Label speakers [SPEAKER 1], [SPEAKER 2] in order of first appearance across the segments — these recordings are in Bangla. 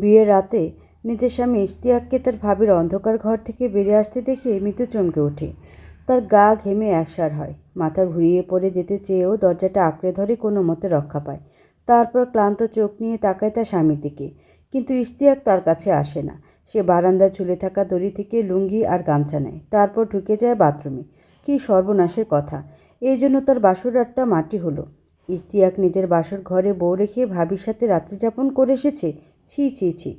[SPEAKER 1] বিয়ের রাতে নিজের স্বামী ইশতিয়াককে তার ভাবির অন্ধকার ঘর থেকে বেরিয়ে আসতে দেখে মৃত্যু চমকে ওঠে। তার গা ঘেমে একসার হয়। মাথা ঘুরিয়ে পড়ে যেতে চেয়েও দরজাটা আঁকড়ে ধরে কোনো মতে রক্ষা পায়। তারপর ক্লান্ত চোখ নিয়ে তাকায় তার স্বামীর দিকে। কিন্তু ইশতিয়াক তার কাছে আসে না। সে বারান্দায় ঝুলে থাকা দড়ি থেকে লুঙ্গি আর গামছা নেয়। তারপর ঢুকে যায় বাথরুমে। কী সর্বনাশের কথা। এই জন্য তার বাসর রাতটা মাটি হলো। ইশতিয়াক নিজের বাসর ঘরে বউ রেখে ভাবির সাথে রাত্রি যাপন করে এসেছে ছি ছি ছি।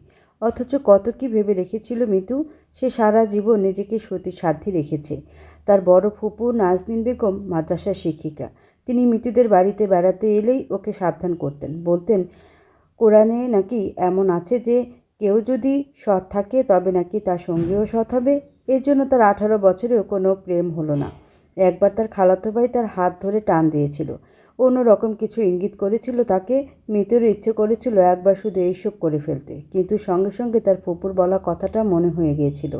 [SPEAKER 1] অথচ কত কি ভেবে রেখেছিল মিতু, সে সারা জীবন নিজেকে সতী সাধ্যে রেখেছে। তার বড় ফুপু নাজনীন বেগম, মাদ্রাসার শিক্ষিকা। তিনি মিতুদের বাড়িতে বেড়াতে এলেই ওকে সাবধান করতেন। বলতেন, কোরআনে নাকি এমন আছে যে, কেউ যদি সৎ থাকে তবে নাকি তার সঙ্গীও সৎ হবে। এর জন্য তার আঠারো বছরেও কোনো প্রেম হলো না। একবার তার খালাতো ভাই তার হাত ধরে টান দিয়েছিল। অন্য রকম কিছু ইঙ্গিত করেছিল তাকে মৃতেরও ইচ্ছে করেছিল একবার শুধু এইসব করে ফেলতে। কিন্তু সঙ্গে সঙ্গে তার ফুপুর বলা কথাটা মনে হয়ে গিয়েছিল।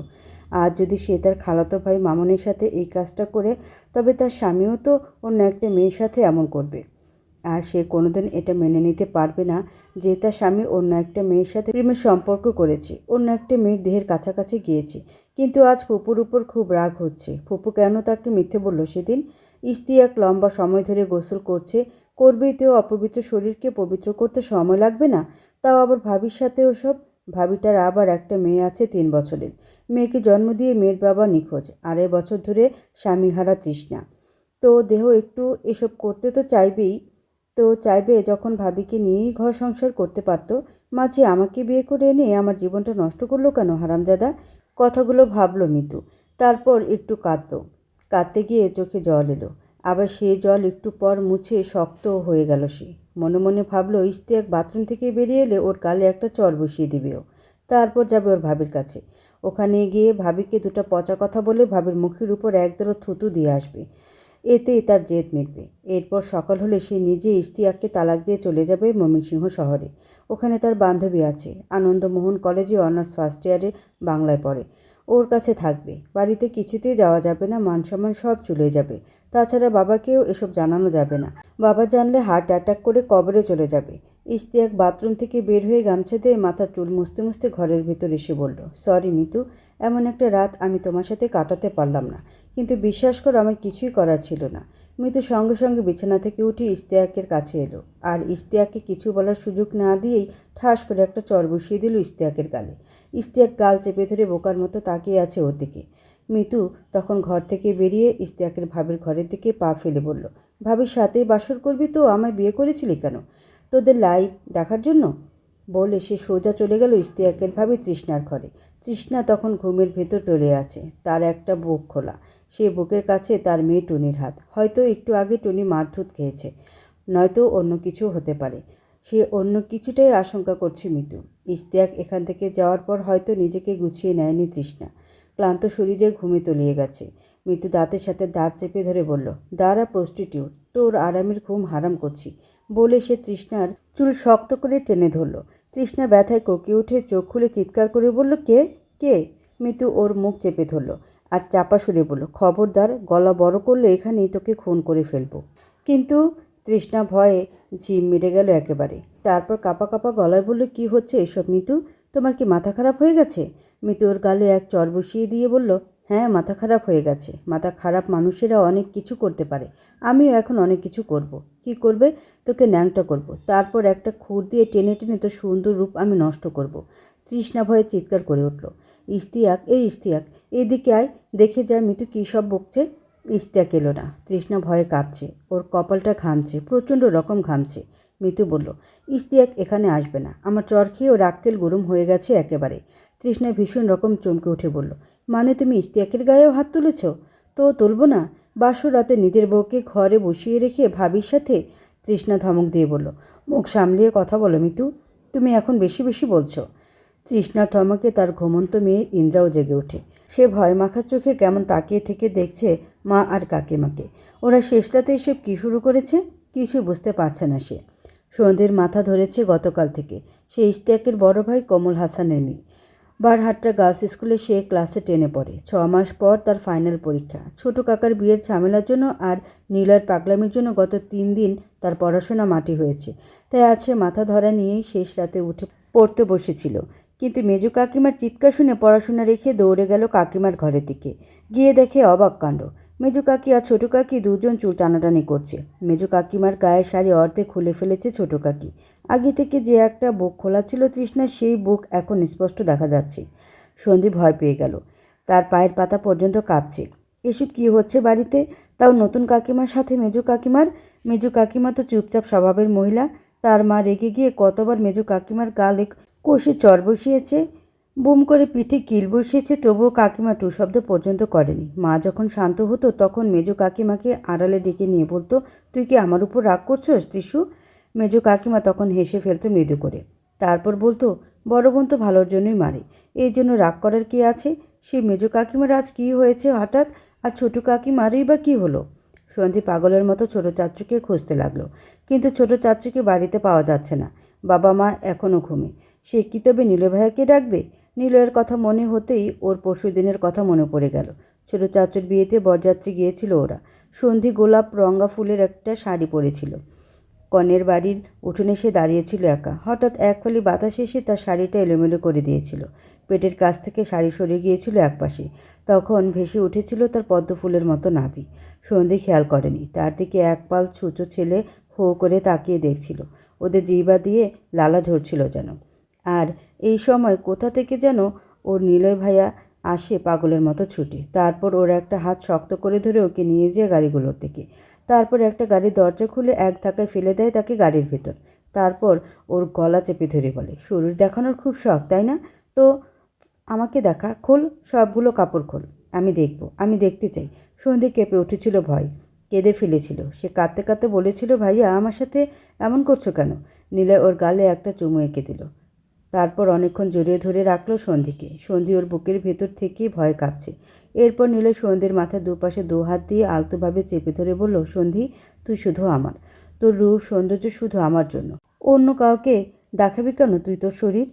[SPEAKER 1] আর যদি সে তার খালাতো ভাই মামনের সাথে এই কাজটা করে, তবে তার স্বামীও তো অন্য একটা মেয়ের সাথে এমন করবে। আর সে কোনোদিন এটা মেনে নিতে পারবে না যে তার স্বামী অন্য একটা মেয়ের সাথে প্রেমের সম্পর্ক করেছে, অন্য একটা মেয়ের দেহের কাছাকাছি গিয়েছে। কিন্তু আজ ফুপুর উপর খুব রাগ হচ্ছে। ফুপু কেন তাকে মিথ্যে বলল সেদিন? ইস্তিয়াক লম্বা সময় ধরে গোসল করছে। করবেই তো অপবিত্র শরীরকে পবিত্র করতে সময় লাগবে না, তাও আবার ভাবির সাথে ওসব ভাবিটার আবার একটা মেয়ে আছে তিন বছরের। মেয়েকে জন্ম দিয়ে মেয়ের বাবা নিখোঁজ, আড়াই বছর ধরে স্বামীহারা তৃষ্ণা। তো দেহ একটু এসব করতে তো চাইবেই। তো চাইবে যখন ভাবিকে নিয়েই ঘর সংসার করতে পারতো। মাঝে আমাকে বিয়ে করে এনে আমার জীবনটা নষ্ট করল কেন হারামজাদা? কথাগুলো ভাবলো মিতু। তারপর একটু কাঁদতো। কাঁদতে গিয়ে চোখে জল এলো। আবার সে জল একটু পর মুছে শক্ত হয়ে গেল সে। মনে মনে ভাবলো ইশতিয়াক বাথরুম থেকে বেরিয়ে এলে ওর গালে একটা চর বসিয়ে দিবে ও। তারপর যাবে ওর ভাবির কাছে। ওখানে গিয়ে ভাবিকে দুটো পচা কথা বলে ভাবির মুখের উপর একদরও থুতু দিয়ে আসবে। এতেই তার জেদ মিটবে। এরপর সকাল হলে সে নিজে ইশতিয়াককে তালাক দিয়ে চলে যাবে ময়মনসিংহ শহরে। ওখানে তার বান্ধবী আছে। আনন্দমোহন কলেজে অনার্স ফার্স্ট ইয়ারে বাংলায় পড়ে। ওর কাছে থাকবে। বাড়িতে কিছুতেই যাওয়া যাবে না মান সম্মান সব চলে যাবে। তাছাড়া বাবাকেও এসব জানানো যাবে না। বাবা জানলে হার্ট অ্যাটাক করে কবরে চলে যাবে। ইশতিয়াক বাথরুম থেকে বের হয়ে গামছা দিয়ে মাথার চুল মুছতে মুছতে ঘরের ভিতর এসে বলল, সরি মিতু, এমন একটা রাত আমি তোমার সাথে কাটাতে পারলাম না। কিন্তু বিশ্বাস করো, আমার কিছুই করার ছিল না। মিতু সঙ্গে সঙ্গে বিছানা থেকে উঠে ইশতিয়াকের কাছে এলো। আর ইশতিয়াককে কিছু বলার সুযোগ না দিয়েই ঠাস করে একটা চর বসিয়ে দিল ইশতিয়াকের গালে। ইশতিয়াক গাল চেপে ধরে বোকার মতো তাকিয়ে আছে ওর দিকে। মিতু তখন ঘর থেকে বেরিয়ে ইশতিয়াকের ভাবির ঘরের দিকে পা ফেলে বলল ভাবির সাথেই বাসর করবি তো? আমায় বিয়ে করেছিলি কেন? তোদের লাইভ দেখার জন্য? বলে সে সোজা চলে গেল ইশতিয়াকের ভাবি তৃষ্ণার ঘরে। তৃষ্ণা তখন ঘুমের ভেতর টলে আছে। তার একটা বুক খোলা। সে বুকের কাছে তার মেয়ে টুনির হাত। হয়তো একটু আগে টুনি মারধুত খেয়েছে। নয়তো অন্য কিছু হতে পারে। সে অন্য কিছুটাই আশঙ্কা করছে মিতু। ইশতিয়াক এখান থেকে যাওয়ার পর হয়তো নিজেকে গুছিয়ে নেয়নি তৃষ্ণা। ক্লান্ত শরীরে ঘুমে তলিয়ে গেছে। মৃত্যু দাঁতের সাথে দাঁত চেপে ধরে বলল, দাঁড়া প্রস্টিটিউট তোর আরামের ঘুম হারাম করছি। বলে সে তৃষ্ণার চুল শক্ত করে টেনে ধরল। তৃষ্ণা ব্যথায় কোকে উঠে চোখ খুলে চিৎকার করে বলল, কে? কে? মিতু ওর মুখ চেপে ধরল আর চাপা সুরে বলল, খবরদার, গলা বড় করলে এখানেই তোকে খুন করে ফেলব। কিন্তু তৃষ্ণা ভয়ে ঝিম মেরে গেল একেবারে। তারপর কাপা কাপা গলায় বলল, কি হচ্ছে এসব মিতু? তোমার কি মাথা খারাপ হয়ে গেছে? মিতু ওর গালে এক চর বসিয়ে দিয়ে বলল হ্যাঁ মাথা খারাপ হয়ে গেছে। মাথা খারাপ মানুষেরা অনেক কিছু করতে পারে। আমিও এখন অনেক কিছু করব। কি করবে? তোকে ন্যাংটা করব। তারপর একটা খুর দিয়ে টেনে টেনে তোর সুন্দর রূপ আমি নষ্ট করব। তৃষ্ণা ভয়ে চিৎকার করে উঠল ইস্তিয়াক এই ইস্তিয়াক এদিকে আয়, দেখে যায় মিতু কী সব বকছে। ইস্তিয়াক এলো না। তৃষ্ণা ভয়ে কাঁপছে। ওর কপালটা ঘামছে, প্রচণ্ড রকম ঘামছে। মিতু বলল ইস্তিয়াক এখানে আসবে না। আমার চর খেয়ে ওর আক্কেল গরম হয়ে গেছে একেবারে। তৃষ্ণা ভীষণ রকম চমকে উঠে বলল মানে তুমি ইস্তিয়াকের গায়েও হাত তুলেছ? তো তুলব না? বাসর রাতে নিজের বউকে ঘরে বসিয়ে রেখে ভাবির সাথে? তৃষ্ণা ধমক দিয়ে বলল, মুখ সামলিয়ে কথা বলো মিতু। তুমি এখন বেশি বেশি বলছো। তৃষ্ণার ধমকে তার ঘুমন্ত মেয়ে ইন্দ্রাও জেগে ওঠে। সে ভয় মাখার চোখে কেমন তাকিয়ে থেকে দেখছে মা আর কাকিমাকে। ওরা শেষটাতে এসব কী শুরু করেছে? কিছু বুঝতে পারছে না সে। সন্ধ্যের মাথা ধরেছে গতকাল থেকে। সে ইশতিয়াকের বড় ভাই কমল হাসানের মেয়ে। বারহাট্টা গার্লস স্কুলে সে ক্লাসে টেনে পড়ে। ছ মাস পর তার ফাইনাল পরীক্ষা। ছোট কাকার বিয়ের ঝামেলার জন্য আর নীলার পাগলামির জন্য গত তিন দিন তার পড়াশোনা মাটি হয়েছে। তাই আছে মাথা ধরা নিয়েই শেষ রাতে উঠে পড়তে বসেছিল। কিন্তু মেজু কাকিমার চিৎকার শুনে পড়াশোনা রেখে দৌড়ে গেল কাকিমার ঘরের দিকে। গিয়ে দেখে অবাক কাণ্ড। মেজু কাকি আর ছোটো কাকি দুজন চুল টানাটানি করছে। মেজু কাকিমার গায়ের শাড়ি অর্ধেক খুলে ফেলেছে ছোটো কাকি। আগে থেকে যে একটা বুক খোলা ছিল তৃষ্ণার, সেই বুক এখন স্পষ্ট দেখা যাচ্ছে। সন্দীপ ভয় পেয়ে গেল। তার পায়ের পাতা পর্যন্ত কাঁপছে। এসব কী হচ্ছে বাড়িতে? তাও নতুন কাকিমার সাথে মেজু কাকিমার? মেজু কাকিমা তো চুপচাপ স্বভাবের মহিলা। তার মা রেগে গিয়ে কতবার মেজু কাকিমার গালে কষে চর বসিয়েছে, বুম করে পিঠে কিল বসিয়েছে, তবুও কাকিমা টু শব্দ পর্যন্ত করেনি। মা যখন শান্ত হতো, তখন মেজো কাকিমাকে আড়ালে ডেকে নিয়ে বলতো, তুই কি আমার উপর রাগ করছোস, ত্রিশু? মেজো কাকিমা তখন হেসে ফেলতো মৃদু করে। তারপর বলতো, বড় বোন তো ভালোর জন্যই মারে, এই জন্য রাগ করার কি আছে? সেই মেজো কাকিমার আজ কী হয়েছে হঠাৎ? আর ছোটো কাকিমারই বা কী হলো? সন্ধি পাগলের মতো ছোটো চাচুকে খুঁজতে লাগল। কিন্তু ছোটো চাচুকে বাড়িতে পাওয়া যাচ্ছে না। বাবা মা এখনও ঘুমে। সে কি তবে নীল ভাইয়াকে ডাকবে? নীলয়ের কথা মনে হতেই ওর পরশু দিনের কথা মনে পড়ে গেল। ছোটো চাচুর বিয়েতে বরযাত্রী গিয়েছিল ওরা। সন্ধি গোলাপ রঙ্গা ফুলের একটা শাড়ি পরেছিল। কনের বাড়ির উঠোনে সে দাঁড়িয়েছিল একা। হঠাৎ এক ফালি বাতাস এসে তার শাড়িটা এলোমেলো করে দিয়েছিল। পেটের কাছ থেকে শাড়ি সরে গিয়েছিল একপাশে। তখন ভেসে উঠেছিল তার পদ্ম ফুলের মতো নাভি। সন্ধি খেয়াল করেনি। তার দিকে এক পাল ছুঁচো ছেলে হো করে তাকিয়ে দেখছিল। ওদের জিবা দিয়ে লালা ঝরছিল যেন। আর এই সময় কোথা থেকে যেন ওর নিলয় ভাইয়া আসে পাগলের মতো ছুটে। তারপর ওর একটা হাত শক্ত করে ধরে ওকে নিয়ে যেয়ে গাড়িগুলোর দিকে। তারপর একটা গাড়ির দরজা খুলে এক ধাক্কায় ফেলে দেয় তাকে গাড়ির ভেতর। তারপর ওর গলা চেপে ধরে বলে, শরীর দেখানোর খুব শখ, তাই না? তো আমাকে দেখা, খোল, সবগুলো কাপড় খোল, আমি দেখব, আমি দেখতে চাই। সন্ধে কেঁপে উঠেছিল ভয়, কেঁদে ফেলেছিল। সে কাঁদতে কাঁদতে বলেছিল, ভাইয়া, আমার সাথে এমন করছ কেন? নীলয় ওর গালে একটা চুমু এঁকে দিল। তারপর অনেকক্ষণ জড়িয়ে ধরে রাখল সন্ধিকে। সন্ধি ওর বুকের ভেতর থেকেই ভয় কাঁপছে। এরপর নিলে সন্ধির মাথার দুপাশে দু হাত দিয়ে আলতোভাবে চেপে ধরে বলল, সন্ধি, তুই শুধু আমার। তোর রূপ, সৌন্দর্য শুধু আমার জন্য। অন্য কাউকে দেখাবি কেন তুই তোর শরীর?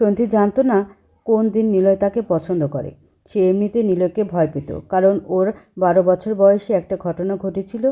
[SPEAKER 1] সন্ধি জানতো না কোন দিন নিলয় তাকে পছন্দ করে। সে এমনিতে নীলকে ভয় পেত, কারণ ওর বারো বছর বয়সে একটা ঘটনা ঘটেছিল।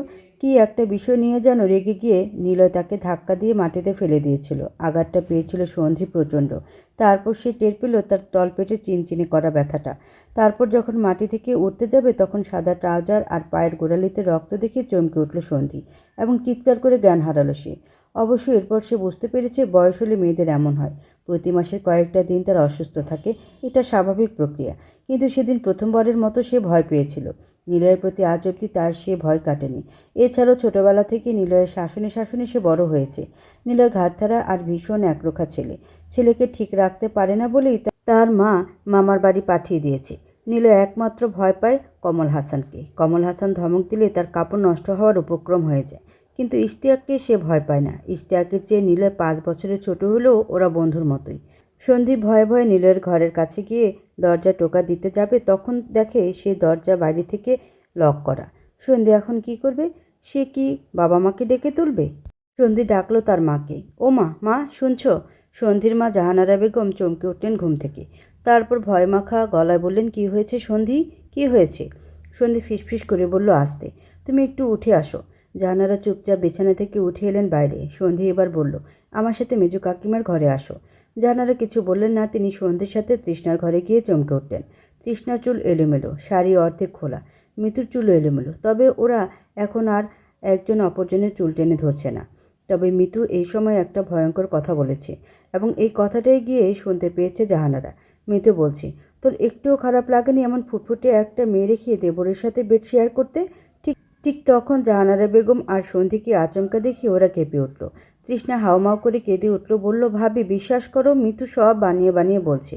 [SPEAKER 1] কি একটা বিষয় নিয়ে যেন রেগে গিয়ে নীলয় তাকে ধাক্কা দিয়ে মাটিতে ফেলে দিয়েছিল। আঘাতটা পেয়েছিল সন্ধি প্রচণ্ড। তারপর সে টের পেল তার তলপেটে চিনচিনে করা ব্যথাটা। তারপর যখন মাটি থেকে উঠতে যাবে, তখন সাদা ট্রাউজার আর পায়ের গোড়ালিতে রক্ত দেখে চমকে উঠল সন্ধি এবং চিৎকার করে জ্ঞান হারালো সে। অবশ্য এরপর সে বুঝতে পেরেছে বয়স হলে মেয়েদের এমন হয়। প্রতি মাসের কয়েকটা দিন তার অসুস্থ থাকে, এটা স্বাভাবিক প্রক্রিয়া। কিন্তু সেদিন প্রথমবারের মতো সে ভয় পেয়েছিল। নিলয়ের প্রতি আজ অবধি তার সে ভয় কাটেনি। এছাড়াও ছোটবেলা থেকে নিলয়ের শাসনে শাসনে সে বড় হয়েছে। নিলয় ঘাটধারা আর ভীষণ একরোখা ছেলে। ছেলেকে ঠিক রাখতে পারে না বলেই তার মা মামার বাড়ি পাঠিয়ে দিয়েছে। নিলয় একমাত্র ভয় পায় কমল হাসানকে। কমল হাসান ধমক দিলে তার কাপড় নষ্ট হওয়ার উপক্রম হয়ে যায়। কিন্তু ইশতিয়াককে সে ভয় পায় না। ইশতিয়াকের চেয়ে নীলয় পাঁচ বছরের ছোট হলেও ওরা বন্ধুর মতোই। সন্দীপ ভয়ে ভয়ে নীলয়ের ঘরের কাছে গিয়ে দরজা টোকা দিতে যাবে, তখন দেখে সে দরজা বাইরে থেকে লক করা। সন্ধি এখন কি করবে? সে কি বাবা মাকে ডেকে তুলবে? সন্ধি ডাকলো তার মাকে। ও মা মা শুনছ? সন্ধির মা জাহানারা বেগম চমকে উঠলেন ঘুম থেকে। তারপর ভয় মাখা গলায় বললেন, কি হয়েছে সন্ধি? কি হয়েছে? সন্ধি ফিসফিস করে বলল, আসতে। তুমি একটু উঠে আসো। জাহানারা চুপচাপ বিছানা থেকে উঠে এলেন বাইরে। সন্ধি এবার বলল, আমার সাথে মেজু কাকিমার ঘরে আসো। জাহানারা কিছু বললেন না, তিনি সন্ধ্যের সাথে তৃষ্ণার ঘরে গিয়ে চমকে উঠলেন। তৃষ্ণার চুল এলোমেলো, শাড়ি অর্ধেক খোলা মৃত্যুর চুলও এলোমেলো, তবে ওরা এখন আর একজন অপরজনের চুল টেনে ধরছে না। তবে মিতু এই সময় একটা ভয়ঙ্কর কথা বলেছে এবং এই কথাটাই গিয়ে শুনতে পেয়েছে জাহানারা। মিতু বলছে, তোর একটুও খারাপ লাগেনি এমন ফুটফুটে একটা মেয়ে রেখে দেবরের সাথে বেড শেয়ার করতে? ঠিক তখন জাহানারা বেগম আর সন্ধিকে আচমকা দেখে ওরা কেঁপে উঠল। তৃষ্ণা হাওমাও করে কেঁদে উঠল, বলল, ভাবি, বিশ্বাস করো, মিতু সব বানিয়ে বানিয়ে বলছে।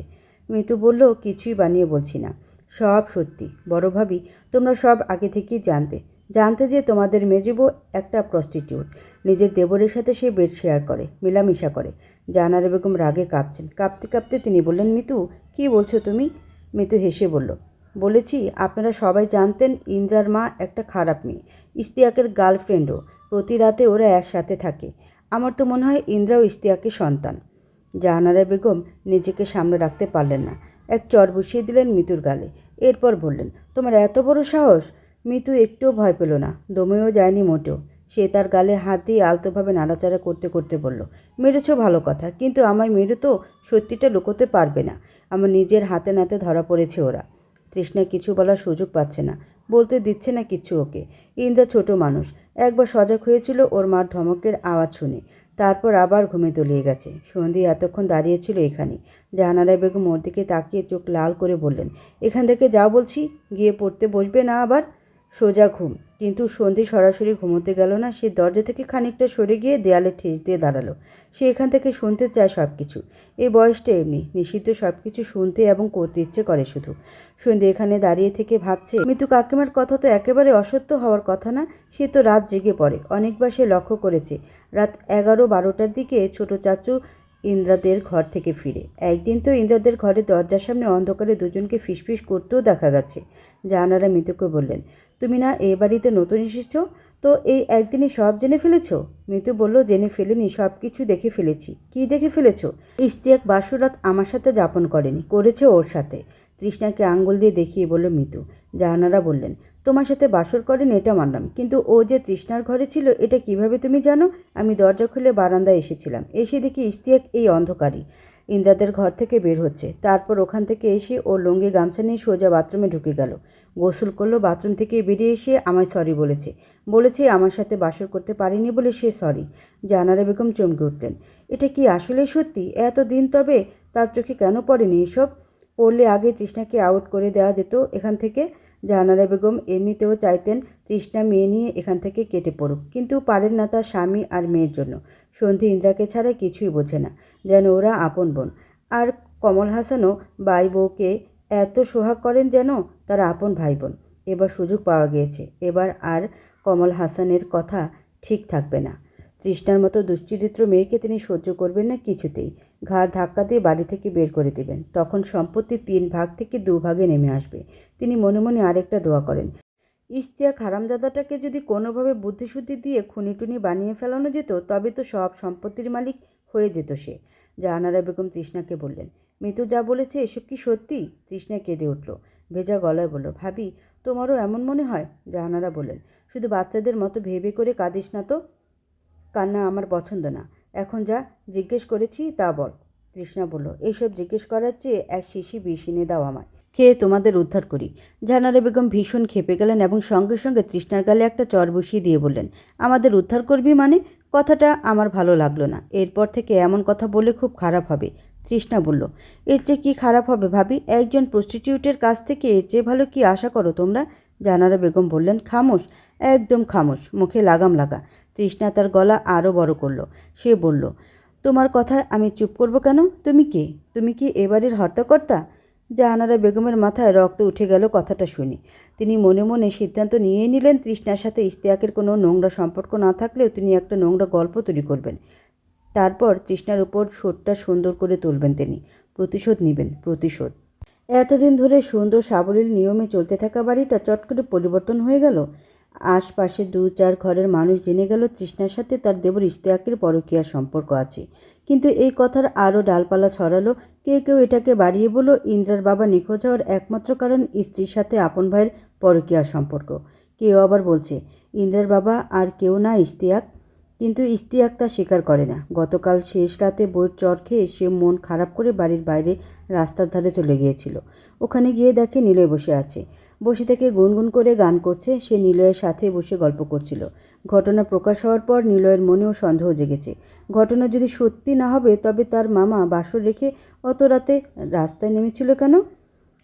[SPEAKER 1] মিতু বলল, কিছুই বানিয়ে বলছি না, সব সত্যি। বড় ভাবি, তোমরা সব আগে থেকেই জানতে। জানতে যে তোমাদের মেজুবো একটা প্রস্টিটিউট নিজের দেবরের সাথে সে বেড শেয়ার করে, মেলামেশা করে। জাহানারা বেগম রাগে কাঁপছেন। কাঁপতে কাঁপতে তিনি বললেন, মিতু, কি বলছো তুমি? মিতু হেসে বলল বলেছি, আপনারা সবাই জানতেন ইন্দ্রার মা একটা খারাপ মেয়ে ইস্তিয়াকের গার্লফ্রেন্ডও, প্রতি রাতে ওরা একসাথে থাকে। আমার তো মনে হয় ইন্দ্রাও ইস্তিয়াকের সন্তান। জাহানারা বেগম নিজেকে সামনে রাখতে পারলেন না। এক চর বসিয়ে দিলেন মিতুর গালে। এরপর বললেন, তোমার এত বড় সাহস? মিতু একটুও ভয় পেল না, দমেও যায়নি মোটেও। সে তার গালে হাত দিয়ে আলতোভাবে নাড়াচাড়া করতে করতে বলল, মেরেছ ভালো কথা, কিন্তু আমায় মেরে তো সত্যিটা লুকোতে পারবে না। আমার নিজের হাতে নাতে ধরা পড়েছে ওরা। তৃষ্ণা কিছু বলার সুযোগ পাচ্ছে না। বলতে দিচ্ছে না কিছু ওকে। ইন্দ্রা ছোট মানুষ। একবার সজাগ হয়েছিল ওর মার ধমকের আওয়াজ শুনে। তারপর আবার ঘুমে তলিয়ে গেছে। সন্ধি এতক্ষণ দাঁড়িয়েছিল এখানে। জাহানারা বেগম ওর দিকে তাকিয়ে চোখ লাল করে বললেন, এখান থেকে যা বলছি, গিয়ে পড়তে বসবে না আবার? সোজা ঘুম। কিন্তু সন্ধি সরাসরি ঘুমোতে গেল না, সে দরজা থেকে খানিকটা সরে গিয়ে দেয়ালে ঠেস দিয়ে দাঁড়াল। সে এখান থেকে শুনতে চায় সব কিছু এই বয়সটা এমনি নিষিদ্ধ সব কিছু শুনতে এবং করতে ইচ্ছে করে শুধু। সন্ধে এখানে দাঁড়িয়ে থেকে ভাবছে মৃত্যু কাকিমার কথা তো একেবারে অসত্য হওয়ার কথা না, সে তো রাত জেগে পড়ে। অনেকবার সে লক্ষ্য করেছে, রাত এগারো বারোটার দিকে ছোট চাচু ইন্দ্রাদের ঘর থেকে ফিরে। একদিন তো ইন্দ্রাদের ঘরে দরজার সামনে অন্ধকারে দুজনকে ফিসফিস করতেও দেখা গেছে। জাহানারা মৃতুকে বললেন তুমি না এ বাড়িতে নতুন এসেছ? তো এই একদিনই সব জেনে ফেলেছ? মিতু বলল, জেনে ফেলেনি সব কিছু দেখে ফেলেছি। কি দেখে ফেলেছ? ইস্তিয়াক বাসুরাত আমার সাথে যাপন করেনি, করেছে ওর সাথে। তৃষ্ণাকে আঙ্গুল দিয়ে দেখিয়ে বলল মিতু। জাহানারা বললেন, তোমার সাথে বাসর করেন এটা মানলাম, কিন্তু ও যে তৃষ্ণার ঘরে ছিল, এটা কীভাবে তুমি জানো? আমি দরজা খুলে বারান্দায় এসেছিলাম, এসে দেখি ইস্তিয়াক এই অন্ধকারী। ইন্দ্রাদের ঘর থেকে বের হচ্ছে। তারপর ওখান থেকে এসে ও লুঙ্গি গামছা নিয়ে সোজা বাথরুমে ঢুকে গেল। গোসল করল, বাথরুম থেকে বেরিয়ে এসে আমায় সরি বলেছে। বলেছে আমার সাথে বাসর করতে পারিনি বলে সে সরি। জানারা বেগম চমকে উঠলেন। এটা কি আসলেই সত্যি? এত দিন তবে তার চোখে কেন পড়েনি এসব? পড়লে আগে তৃষ্ণাকে আউট করে দেওয়া যেত এখান থেকে। জাহানারা বেগম এমনিতেও চাইতেন তৃষ্ণা মেয়ে নিয়ে এখান থেকে কেটে পড়ুক, কিন্তু পারেন না তার স্বামী আর মেয়ের জন্য। সন্ধি ইন্দ্রাকে ছাড়া কিছুই বোঝে না, যেন ওরা আপন বোন। আর কমল হাসানও বাই বউকে এত সোহাগ করেন যেন তারা আপন ভাই বোন। এবার সুযোগ পাওয়া গিয়েছে, এবার আর কমল হাসানের কথা ঠিক থাকবে না। তৃষ্ণার মতো দুশ্চরিত্র মেয়েকে তিনি সহ্য করবেন না কিছুতেই। ঘাড় ধাক্কা দিয়ে বাড়ি থেকে বের করে দেবেন। তখন সম্পত্তির তিন ভাগ থেকে দু ভাগে নেমে আসবে। তিনি মনে মনে আরেকটা দোয়া করেন। ইস্তিয়াক হারামজাদাটাকে যদি কোনোভাবে বুদ্ধিশুদ্ধি দিয়ে খুনিটুনি বানিয়ে ফেলানো যেত, তবে তো সব সম্পত্তির মালিক হয়ে যেত সে। জাহানারা বেগম তৃষ্ণাকে বললেন মিতু যা বলেছে, এসব কি সত্যি? তৃষ্ণা কেঁদে উঠল। ভেজা গলায় বলল, ভাবি, তোমারও এমন মনে হয়? জাহানারা বললেন, শুধু বাচ্চাদের মতো ভেবে করে কাঁদিস না তো। কান্না আমার পছন্দ না। এখন যা জিজ্ঞেস করেছি তা বল। তৃষ্ণা বলল এইসব জিজ্ঞেস করার চেয়ে এক শিশি বিষ এনে দাও আমায়। খেয়ে তোমাদের উদ্ধার করি। জাহানারা বেগম ভীষণ খেপে গেলেন এবং সঙ্গে সঙ্গে তৃষ্ণার গালে একটা চর বসিয়ে দিয়ে বললেন, আমাদের উদ্ধার করবি মানে? কথাটা আমার ভালো লাগল না। এরপর থেকে এমন কথা বলে খুব খারাপ হবে। তৃষ্ণা বলল, এর চেয়ে কী খারাপ হবে ভাবি? একজন প্রস্টিটিউটের কাছ থেকে এর চেয়ে ভালো কি আশা করো তোমরা? জানারা বেগম বললেন, খামোশ, একদম খামোশ, মুখে লাগাম লাগা। তৃষ্ণা তার গলা আরও বড় করল। সে বলল, তোমার কথায় আমি চুপ করব কেন? তুমি কে? তুমি কি এবারের হর্তাকর্তা? জাহানারা বেগমের মাথায় রক্ত উঠে গেল কথাটা শুনে। তিনি মনে মনে সিদ্ধান্ত নিয়েই নিলেন, তৃষ্ণার সাথে ইশতিয়াকের কোনো নোংরা সম্পর্ক না থাকলেও তিনি একটা নোংরা গল্প তৈরি করবেন। তারপর তৃষ্ণার উপর শোধটা সুন্দর করে তুলবেন তিনি। প্রতিশোধ নেবেন, প্রতিশোধ। এতদিন ধরে সুন্দর সাবলীল নিয়মে চলতে থাকা বাড়িটা চট করে পরিবর্তন হয়ে গেল। আশপাশে দু চার ঘরের মানুষ জেনে গেল তৃষ্ণার সাথে তার দেবর ইশতিয়াকের পরকীয়ার সম্পর্ক আছে। কিন্তু এই কথার আরও ডালপালা ছড়ালো, কেউ কেউ এটাকে বাড়িয়ে বলল, ইন্দ্রার বাবা নিখোঁজ হওয়ার একমাত্র কারণ স্ত্রীর সাথে আপন ভাইয়ের পরকীয়ার সম্পর্ক। কেউ আবার বলছে, ইন্দ্রার বাবা আর কেউ না ইশতিয়াক কিন্তু ইশতিয়াক তা স্বীকার করে না। গতকাল শেষ রাতে বইয়ের চর খেয়ে সে মন খারাপ করে বাড়ির বাইরে রাস্তার ধারে চলে গিয়েছিল। ওখানে গিয়ে দেখে নিলয় বসে আছে। বসে থেকে গুনগুন করে গান করছে, সে নিলয়ের সাথে বসে গল্প করছিল। ঘটনা প্রকাশ হওয়ার পর নিলয়ের মনেও সন্দেহ জেগেছে। ঘটনা যদি সত্যি না হবে, তবে তার মামা বাসর রেখে অত রাতে রাস্তায় নেমেছিল কেন?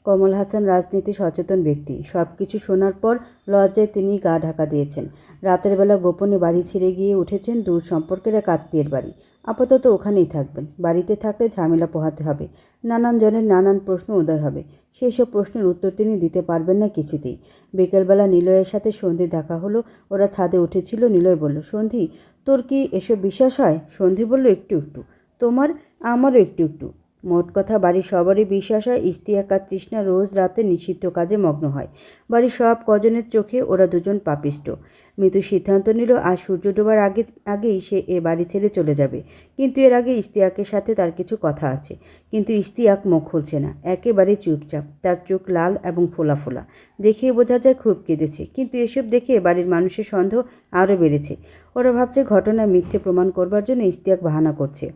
[SPEAKER 1] কমল হাসান রাজনীতি সচেতন ব্যক্তি। সব কিছু শোনার পর লজ্জায় তিনি গা ঢাকা দিয়েছেন। রাতের বেলা গোপনে বাড়ি ছেড়ে গিয়ে উঠেছেন দূর সম্পর্কের এক আত্মীয়ের বাড়ি। আপাতত ওখানেই থাকবেন। বাড়িতে থাকলে ঝামেলা পোহাতে হবে। নানান জনের নানান প্রশ্ন উদয় হবে। সেই সব প্রশ্নের উত্তর তিনি দিতে পারবেন না কিছুতেই। বিকেলবেলা নিলয়ের সাথে সন্ধি দেখা হলো। ওরা ছাদে উঠেছিল। নিলয় বলল, সন্ধি, তোর কি এসব বিশ্বাস হয়? সন্ধি বলল, একটু একটু। তোমার? আমারও একটু একটু। মোট কথা, বাড়ির সবারই বিশ্বাস হয় ইস্তিয়াক তৃষ্ণা রোজ রাতে নিষিদ্ধ কাজে মগ্ন হয়। বাড়ির সব কজনের চোখে ওরা দুজন পাপিষ্ট। মৃত্যু সিদ্ধান্ত নিল আজ সূর্য ডোবার আগে, আগেই সে এ বাড়ি ছেড়ে চলে যাবে। কিন্তু এর আগে ইশতিয়াকের সাথে তার কিছু কথা আছে। কিন্তু ইশতিয়াক মুখ খুলছে না, একেবারে চুপচাপ। তার চোখ লাল এবং ফোলা ফোলা। দেখে বোঝা যায় খুব কেঁদেছে। কিন্তু এসব দেখে বাড়ির মানুষের সন্দেহ আরও বেড়েছে। ওরা ভাবছে ঘটনা মিথ্যে প্রমাণ করবার জন্য ইশতিয়াক বাহানা করছে।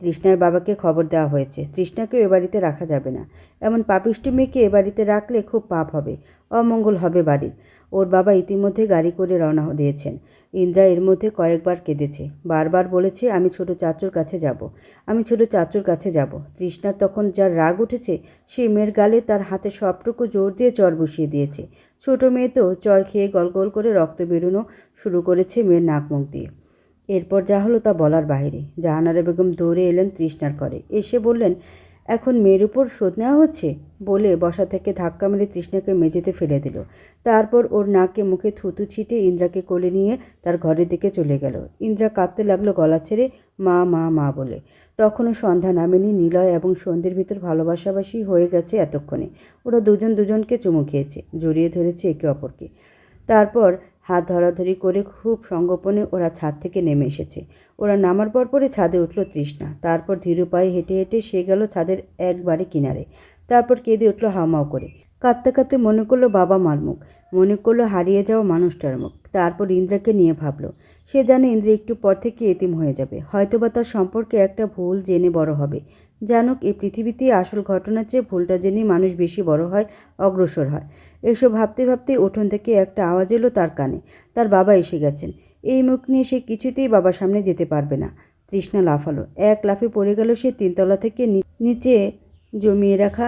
[SPEAKER 1] তৃষ্ণার বাবাকে খবর দেওয়া হয়েছে। তৃষ্ণাকেও এ বাড়িতে রাখা যাবে না। এমন পাপিষ্টি মেয়েকে এ বাড়িতে রাখলে খুব পাপ হবে। অমঙ্গল হবে বাড়ির। ওর বাবা ইতিমধ্যে গাড়ি করে রওনা দিয়েছেন। ইন্দ্রা এর মধ্যে কয়েকবার কেঁদেছে। বারবার বলেছে, আমি ছোট চাচুর কাছে যাব। আমি ছোট চাচুর কাছে যাব। তৃষ্ণার তখন যার রাগ উঠেছে, সে মেয়ের গালে তার হাতে সবটুকু জোর দিয়ে চর বসিয়ে দিয়েছে। ছোট মেয়ে তো চর খেয়ে গল গল করে রক্ত বেরোনো শুরু করেছে মেয়ের নাক মুখ দিয়ে। এরপর যা হলো তা বলার বাইরে। জাহানারা বেগম দৌড়ে এলেন তৃষ্ণার করে এসে বললেন এখন মেয়ের উপর শোধ নেওয়া হচ্ছে বলে বসা থেকে ধাক্কা মেরে তৃষ্ণাকে মেঝেতে ফেলে দিল। তারপর ওর নাকে মুখে থুতু ছিটে ইন্দ্রাকে কোলে নিয়ে তার ঘরের দিকে চলে গেল। ইন্দ্রা কাঁদতে লাগল গলা ছেড়ে, মা মা মা, বলে। তখনও সন্ধ্যা নামেনি, নিলয় এবং সন্ধ্যের ভিতর ভালোবাসাবাসি হয়ে গেছে এতক্ষণে। ওরা দুজন দুজনকে চুমু খেয়েছে, জড়িয়ে ধরেছে একে অপরকে। তারপর হাত ধরাধরি করে খুব সঙ্গোপনে ওরা ছাদ থেকে নেমে এসেছে। ওরা নামার পর পরে ছাদে উঠল তৃষ্ণা। তারপর ধীর পায়ে হেঁটে হেঁটে সে গেল ছাদের একবারে কিনারে। তারপর কেঁদে উঠল হাওমাও করে। কাঁদতে কাঁদতে মনে করল বাবা মার মুখ। মনে করল হারিয়ে যাওয়া মানুষটার মুখ। তারপর ইন্দ্রাকে নিয়ে ভাবলো, সে জানে ইন্দ্রা একটু পর থেকে এতিম হয়ে যাবে। হয়তোবা তার সম্পর্কে একটা ভুল জেনে বড় হবে। জানুক এই পৃথিবীতে আসল ঘটনার চেয়ে ভুলটা জেনেই মানুষ বেশি বড় হয়, অগ্রসর হয়। এসব ভাবতে ভাবতে উঠোন থেকে একটা আওয়াজ এলো তার কানে। তার বাবা এসে গেছেন। এই মুখ নিয়ে সে কিছুতেই বাবার সামনে যেতে পারবে না। তৃষ্ণা লাফালো। এক লাফে পড়ে গেল সে তিনতলা থেকে নিচে জমিয়ে রাখা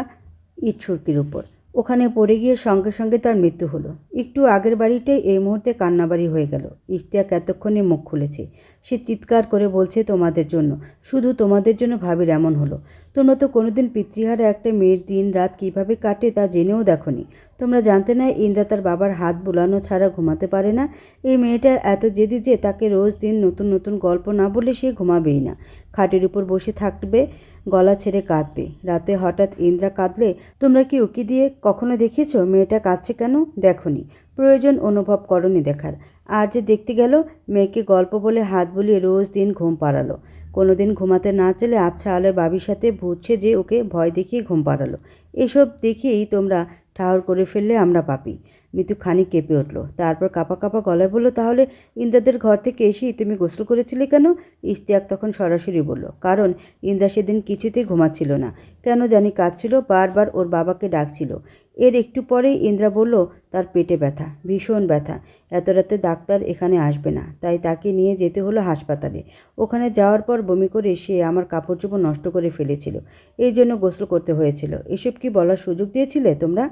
[SPEAKER 1] ইট উপর। ওখানে পড়ে গিয়ে সঙ্গে সঙ্গে তার মৃত্যু হলো। একটু আগের বাড়িটাই এই মুহূর্তে কান্নাবাড়ি হয়ে গেল। ইশতিয়াক এতক্ষণে মুখ খুলেছে। সে চিৎকার করে বলছে, তোমাদের জন্য। শুধু তোমাদের জন্য ভাবির এমন হলো। তোমরা তো কোনোদিন পিতৃহারা একটা মেয়ের দিন রাত কীভাবে কাটে তা জেনেও দেখনি। তোমরা জানতে না, ইন্দ্রা তার বাবার হাত বোলানো ছাড়া ঘুমাতে পারে না। এই মেয়েটা এত জেদি যে তাকে রোজ দিন নতুন নতুন গল্প না বলে সে ঘুমাবেই না। খাটের উপর বসে থাকবে গলা ছেড়ে কাঁদবে। রাতে হঠাৎ ইন্দ্রা কাঁদলে, তোমরা কি উকি দিয়ে কখনো দেখেছ? মেয়েটা কাঁদছে কেন? দেখনি। প্রয়োজন অনুভব করনি দেখার। আর যে দেখতে গেল, মেয়েকে গল্প বলে হাত বুলিয়ে রোজ দিন ঘুম পাড়ালো। কোনো দিন ঘুমাতে না চেলে আবছা আলোয় বাবির সাথে ভুতছে যে ওকে ভয় দেখিয়ে ঘুম পাড়ালো। এসব দেখেই তোমরা ঠাহর করে ফেললে আমরা পাপি। মিতু খানিক কেঁপে উঠল। তারপর কাপা কাপা গলায় বলল, তাহলে ইন্দ্রাদের ঘর থেকে এসেই তুমি গোসল করেছিলে কেন? ইস্তিয়াক তখন সরাসরি বলল, কারণ ইন্দ্রা সেদিন কিছুতেই ঘুমাচ্ছিল না। কেন জানি কাঁদছিল, বারবার ওর বাবাকে ডাকছিল। এর একটু পরেই ইন্দ্রা বলল, তার পেটে ব্যথা, ভীষণ ব্যথা। এত রাতে ডাক্তার এখানে আসবে না। তাই তাকে নিয়ে যেতে হলো হাসপাতালে। ওখানে যাওয়ার পর বমি করে সে আমার কাপড় চোপড় নষ্ট করে ফেলেছিল। এই জন্য গোসল করতে হয়েছিল। এসব কি বলার সুযোগ দিয়েছিলে তোমরা?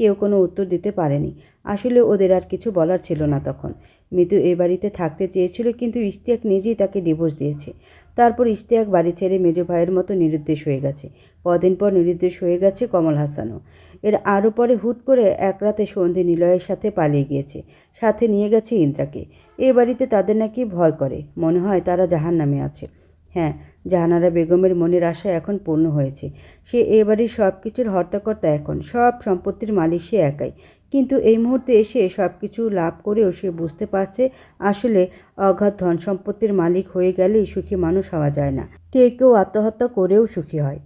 [SPEAKER 1] কেউ কোনো উত্তর দিতে পারেনি। আসলে ওদের আর কিছু বলার ছিল না তখন। মিতু এ বাড়িতে থাকতে চেয়েছিল কিন্তু ইশতিয়াক নিজেই তাকে ডিভোর্স দিয়েছে। তারপর ইশতিয়াক বাড়ি ছেড়ে মেজো ভাইয়ের মতো নিরুদ্দেশ হয়ে গেছে। কদিন পর নিরুদ্দেশ হয়ে গেছে কমল হাসানও। এর আরও পরে হুট করে এক রাতে সন্ধে নিলয়ের সাথে পালিয়ে গিয়েছে। সাথে নিয়ে গেছে ইন্দ্রাকে। এ বাড়িতে তাদের নাকি ভয় করে। মনে হয় তারা জাহান নামে আছে। হ্যাঁ জাহানারা বেগমের মনের আশা এখন পূর্ণ হয়েছে। সে এ বাড়ির সব কিছুর হর্তাকর্তা এখন। সব সম্পত্তির মালিক সে একাই। কিন্তু এই মুহূর্তে এসে সব কিছু লাভ করেও সে বুঝতে পারছে, আসলে অগাধ ধন সম্পত্তির মালিক হয়ে গেলেই সুখী মানুষ হওয়া যায় না। কেউ কেউ আত্মহত্যা করেও সুখী হয়।